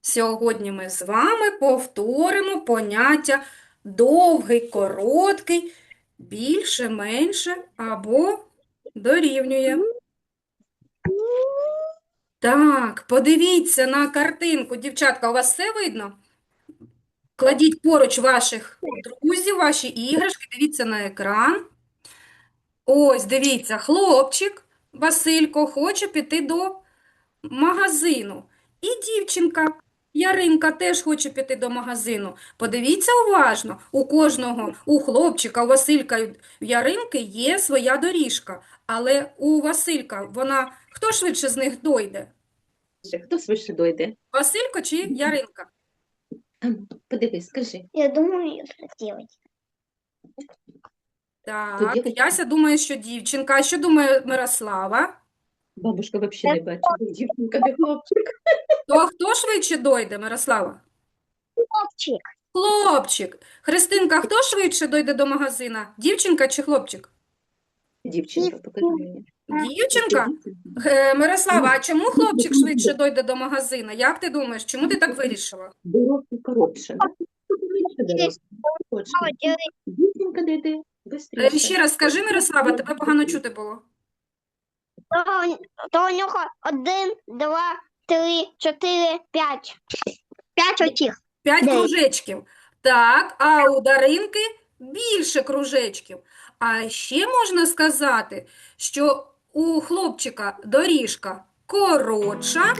Сьогодні ми з вами повторимо поняття довгий, короткий, більше, менше або дорівнює. Так, подивіться на картинку. Дівчатка, у вас все видно? Кладіть поруч ваших друзів, ваші іграшки, дивіться на екран. Ось, дивіться, хлопчик Василько хоче піти до магазину. І дівчинка Яринка теж хоче піти до магазину. Подивіться уважно, у кожного, у хлопчика, у Василька і в Яринки є своя доріжка. Але у Василька вона, хто швидше з них дойде? Хто швидше дойде? Василько чи Яринка? Подивись, скажи. Я думаю, что делать. Так, дівчинка. Яся думає, що дівчинка. А що думає Мирослава? Бабушка взагалі не бачить, дівчинка, де хлопчик. То хто швидше дойде, Мирослава? Хлопчик. Хлопчик. Христинка, хто швидше дойде до магазина? Дівчинка чи хлопчик? Дівчинка, покажи мені. Дівчинка? Е, Мирослава, а чому хлопчик швидше дойде до магазина? Як ти думаєш, чому ти так вирішила? Дорослі коротше. Дівчинка де йде Е, швидше. Ще раз скажи, Мирослава, тебе погано чути було. То, то у нього один, два, три, чотири, п'ять. П'ять оцих. П'ять Дев'ять. кружечків. Так, а у Даринки більше кружечків. А ще можна сказати, що у хлопчика доріжка коротша,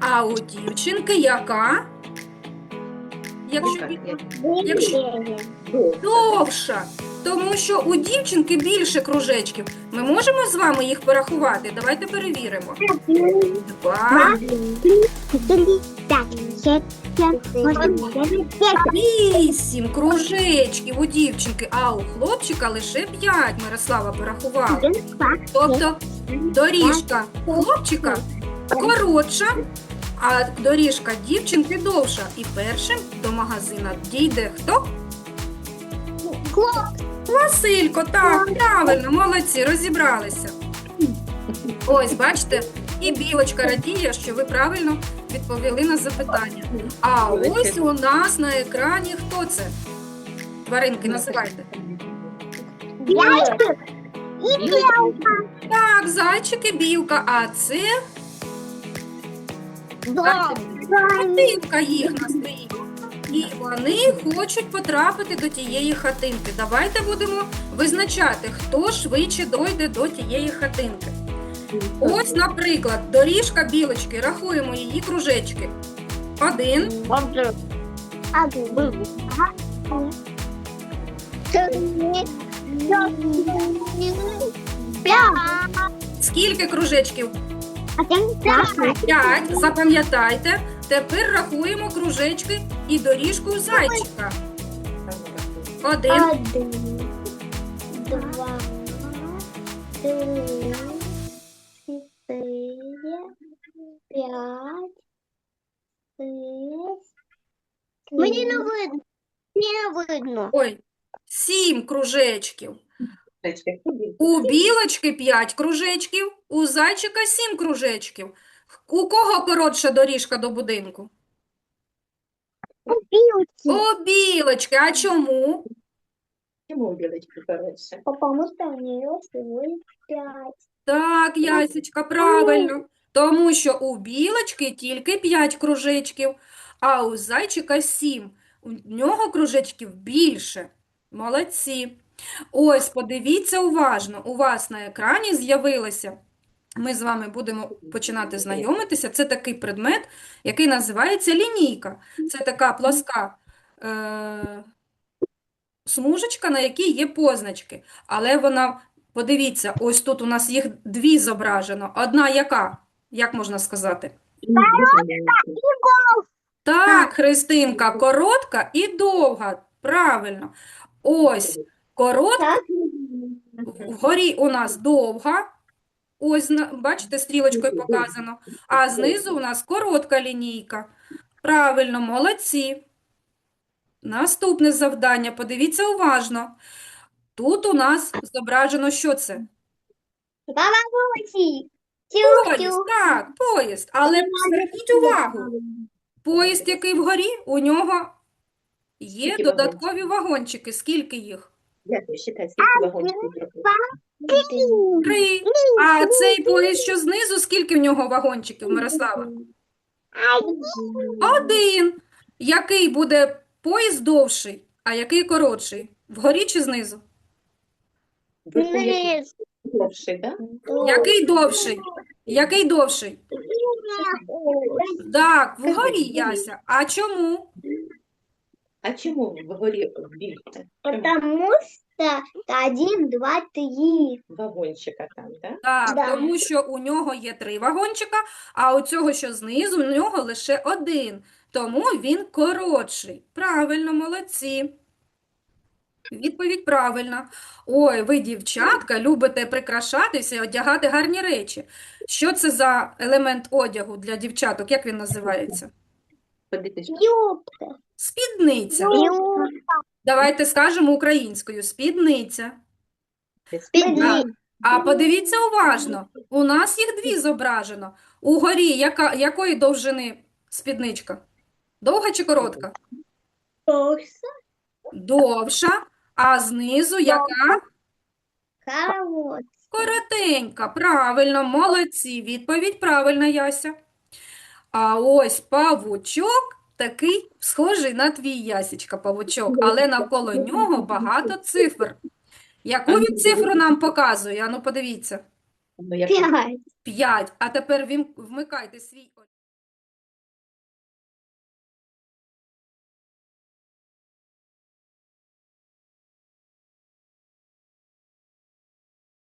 а у дівчинки яка? Якщо Якщо- довша. Тому що у дівчинки більше кружечків. Ми можемо з вами їх порахувати? Давайте перевіримо. Два, вісім кружечків у дівчинки, а у хлопчика лише п'ять. Мирослава порахувала. Тобто доріжка хлопчика коротша, а доріжка дівчинки довша. І першим до магазина дійде хто? Василько, так, правильно, молодці, розібралися. Ось, бачите, і білочка радіє, що ви правильно відповіли на запитання. А ось у нас на екрані хто це? Тваринки називайте. Так, зайчик і білка, а це хатинка їхня стоїть. І вони хочуть потрапити до тієї хатинки. Давайте будемо визначати, хто швидше дойде до тієї хатинки. Ось, наприклад, доріжка білочки. Рахуємо її кружечки. Один, скільки кружечків? П'ять. Запам'ятайте. Тепер рахуємо кружечки і доріжку зайчика. Один, Один, два, три, чотири, п'ять, шість. Мені не видно. Мені не видно. ой, сім кружечків. У білочки 5 кружечків, у зайчика 7 кружечків. У кого коротша доріжка до будинку? У білочки. А чому? Чому білочка коротше? Потому что у нее всего пять. Так, Ясечка, правильно. Тому що у білочки тільки 5 кружечків, а у зайчика 7. У нього кружечків більше. Молодці. Ось, подивіться уважно. У вас на екрані з'явилося. Ми з вами будемо починати знайомитися. Це такий предмет, який називається лінійка. Це така плоска е- смужечка, на якій є позначки. Але вона, подивіться, ось тут у нас їх дві зображено. Одна яка? Як можна сказати? Так, Христинка, коротка і довга. Правильно. Ось коротка, вгорі у нас довга. Ось, бачите, стрілочкою показано. А знизу у нас коротка лінійка. Правильно, молодці. Наступне завдання. Подивіться уважно. Тут у нас зображено, що це? Поїзд, так, поїзд. Але зверніть увагу. Поїзд, який вгорі, у нього є додаткові вагончики. Скільки їх? Дякую, считай, скільки вагончиків пропустили. Три. А цей поїзд, що знизу, скільки в нього вагончиків, Мирослава? Один. Який буде поїзд довший, а який коротший? Вгорі чи знизу? Довший, да? Який довший? Який довший? Так, вгорі, Яся. А чому? А чому вгорі більше? Чому? Потому что один, два, три. Вагончика там, да? Так, Да. тому що у нього є три вагончика, а у цього, що знизу, у нього лише один. Тому він коротший. Правильно, молодці. Відповідь правильна. Ой, ви, дівчатка, любите прикрашатися і одягати гарні речі. Що це за елемент одягу для дівчаток? Як він називається? Юбка. Спідниця. Юбка. Давайте скажемо українською. Спідниця. Спидни. А подивіться уважно. У нас їх дві зображено. Угорі яка, якої довжини спідничка? Довга чи коротка? Довша. А знизу яка? Коротенька. Правильно, молодці. Відповідь правильна, Яся. А ось павучок такий схожий на твій Ясічка павучок, але навколо нього багато цифр. Яку він цифру нам показує? Ану, подивіться. ну, Пять. П'ять. А тепер вім- вмикайте свій